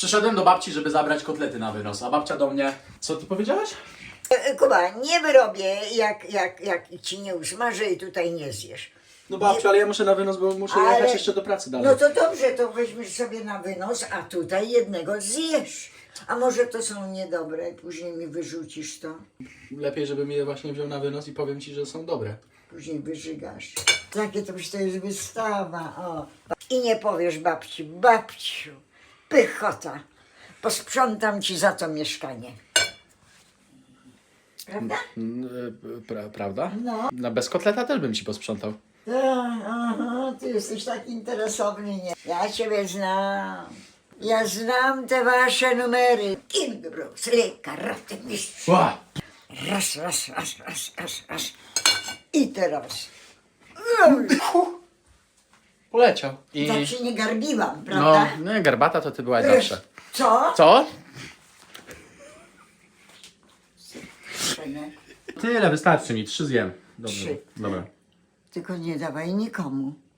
Przyszedłem do babci, żeby zabrać kotlety na wynos, a babcia do mnie... Co ty powiedziałaś? E, Kuba, nie wyrobię, jak, jak, jak ci nie usmażę i tutaj nie zjesz. No babciu, ale ja muszę na wynos, bo muszę Ale- jechać jeszcze do pracy dalej. No to dobrze, to weźmiesz sobie na wynos, a tutaj jednego zjesz. A może to są niedobre, później mi wyrzucisz to, Lepiej, żebym je właśnie wziął na wynos i powiem ci, że są dobre. później wyżygasz. Takie to przecież to jest wystawa, o. I nie powiesz babci, babciu, pychota, posprzątam ci za to mieszkanie. Prawda? Pra, prawda? No. Na bez kotleta też bym ci posprzątał. Aha, ty jesteś tak interesowny, nie? Ja ciebie znam. Ja znam te wasze numery. King Bruce, Lee, karate, mistrz. Ła! Raz, raz, raz, raz, raz, raz. I teraz. Poleciał. I... Tak się nie garbiłam, No, prawda? nie, garbata to ty byłaś zawsze. Co? Co? Tyle, wystarczy mi. Trzy zjem. Dobrze. Trzy. Dobra. Tylko nie dawaj nikomu.